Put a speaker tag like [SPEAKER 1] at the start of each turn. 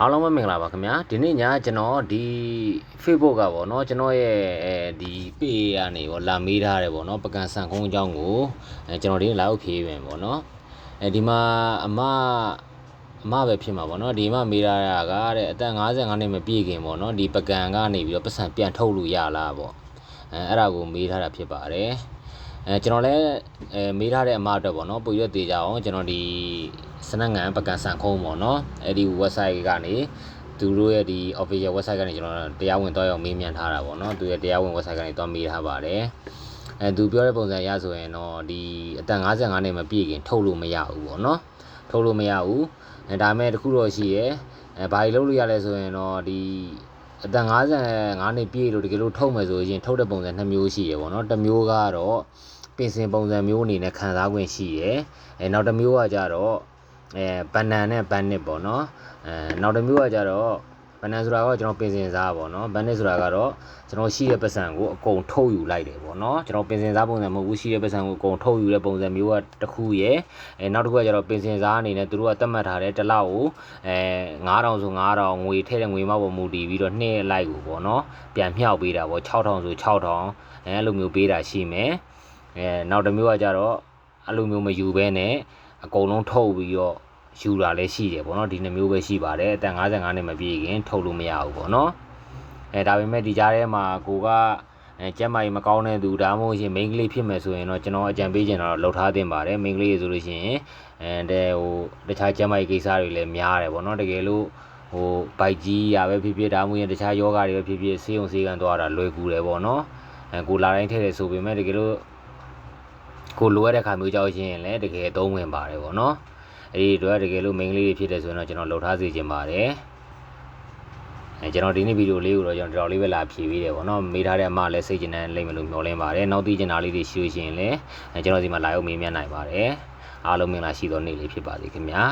[SPEAKER 1] အားလုံးပဲမင်္ဂလာပါခင်ဗျာဒီနေ့ညကျွန်တော်ဒီ Facebook ကပေါ့နော်ကျွန်တော်ရဲ့အဲဒီ page ကနေပေါ့လာမေးထားတယ်ပေါ့နော်ပကံဆန်ကုန်းအကြောင်းကိုအဲကျွန်တော်ဒီလာရောက်ဖြေးပြန်ပေါ့နော်အဲဒီမှာအမအမပဲဖြစ်မှာပေါ့နော်ဒီမှာမေးထားတာကတဲ့အသက်55နှစ်မပြည့်ခင်ပေါ့နော်ဒီပကံကနေပြီးတော့ပတ်စံပြန်ထုတ်လို့ရလားပေါ့အဲအဲ့ဒါကိုမေးထားတာဖြစ်ပါတယ် အဲကျွန်တော်လည်းအဲမေးထားတဲ့အမအတွက်ပေါ့နော်ပို့ရွက်သေးကြအောင်ကျွန်တော်ဒီစနက်ငံပကံဆန်ခုံးပေါ့နော်အဲ့ဒီ website ကနေသူတို့ရဲ့ဒီ official website ကနေကျွန်တော်တရားဝင်တော့ရောက်မေးမြန်းထားတာပေါ့နော်သူရဲ့တရားဝင် website ကနေတော့မေးထားပါတယ်အဲသူပြောတဲ့ပုံစံရဆိုရင်တော့ဒီအသက်55နှစ်မပြည့်ခင်ထုတ်လို့မရဘူးပေါ့နော်ထုတ်လို့မရဘူးအဲဒါပေမဲ့တခုတော့ရှိရဲအဲဘာကြီးလုပ်လို့ရလဲဆိုရင်တော့ဒီအသက်55နှစ်ပြည့်လို့တကယ်လို့ထုတ်မယ်ဆိုရင်ထုတ်တဲ့ပုံစံနှစ်မျိုးရှိရပေါ့နော်တစ်မျိုးကတော့ ပင်စင်ပုံစံမျိုးအနေနဲ့ခံစား권ရှိရယ်အဲနောက်တစ်မျိုးကကြတော့အဲဘန်နန်နဲ့ဘန်နစ်ပေါ့နော်အဲနောက်တစ်မျိုးကကြတော့ဘန်နန်ဆိုတာကကျွန်တော်ပင်စင်စားပေါ့နော်ဘန်နစ်ဆိုတာကတော့ကျွန်တော်ရှိတဲ့ပတ်စံကိုအကုန်ထုတ်ယူလိုက်တယ်ပေါ့နော်ကျွန်တော်ပင်စင်စားပုံစံမဟုတ်ဘူးရှိတဲ့ပတ်စံကိုအကုန်ထုတ်ယူတဲ့ပုံစံမျိုးကတစ်ခုရယ်အဲနောက်တစ်ခုကကြတော့ပင်စင်စားအနေနဲ့သူတို့ကသတ်မှတ်ထားတဲ့တစ်လောက်ကိုအဲ9000ဆို9000ငွေထည့်တဲ့ငွေမပေါ်မူတည်ပြီးတော့နှစ်လိုက်ကိုပေါ့နော်ပြန်မြှောက်ပေးတာပေါ့6000ဆို6000အဲအဲ့လိုမျိုးပေးတာရှိမယ် အဲနောက်တစ်မျိုးကကြတော့အဲ့လိုမျိုးမယူဘဲနဲ့အကုန်လုံးထုတ်ပြီးတော့ယူတာလည်းရှိတယ်ပေါ့နော်ဒီနှမျိုးပဲရှိပါတယ်အသက်55နှစ်မပြည့်ခင်ထုတ်လို့မရဘူးပေါ့နော်အဲဒါပေမဲ့ဒီကြားထဲမှာကိုကအဲကျက်မိုင်မကောင်းတဲ့သူဒါမှမဟုတ်ရှင်မိန်းကလေးဖြစ်မယ်ဆိုရင်တော့ကျွန်တော်အကြံပေးချင်တာတော့လှုပ်ထားတင်ပါတယ်မိန်းကလေးဆိုလို့ရှိရင်အဲတဲ့ဟိုတခြားကျက်မိုင်ကိစ္စတွေလည်းများတယ်ပေါ့နော်တကယ်လို့ဟိုဘိုက်ကြီးရပဲဖြစ်ဖြစ်ဒါမှမဟုတ်တခြားယောဂတွေပဲဖြစ်ဖြစ်ဆေးရုံဆေးကန်သွားတာလွယ်ကူတယ်ပေါ့နော်အဲကိုလာတိုင်းထည့်တယ်ဆိုပေမဲ့တကယ်လို့ ကိုလိုရတဲ့ခါမျိုးကြောက်ရှင်ရင်လည်းတကယ်သုံးဝင်ပါတယ်ပေါ့နော်အဲ့ဒီတော့တကယ်လို့မိန်းကလေးတွေဖြစ်တယ်ဆိုရင်တော့ကျွန်တော်လှုပ်ထားစေချင်ပါတယ်အဲကျွန်တော်ဒီနေ့ဗီဒီယိုလေးကိုတော့ကျွန်တော်တော်တော်လေးပဲလာဖြည့်ပေးတယ်ပေါ့နော်မေးထားတဲ့အမလည်းစိတ်ကျဉ်တဲ့လိမ့်မယ်လို့မျှော်လင့်ပါတယ်နောက်သိကျင်တာလေးတွေရှိလို့ရှိရင်လည်းအဲကျွန်တော်ဒီမှာလာရောက်မေးမြန်းနိုင်ပါတယ်အားလုံးမင်္ဂလာရှိသောနေ့လေးဖြစ်ပါစေခင်ဗျာ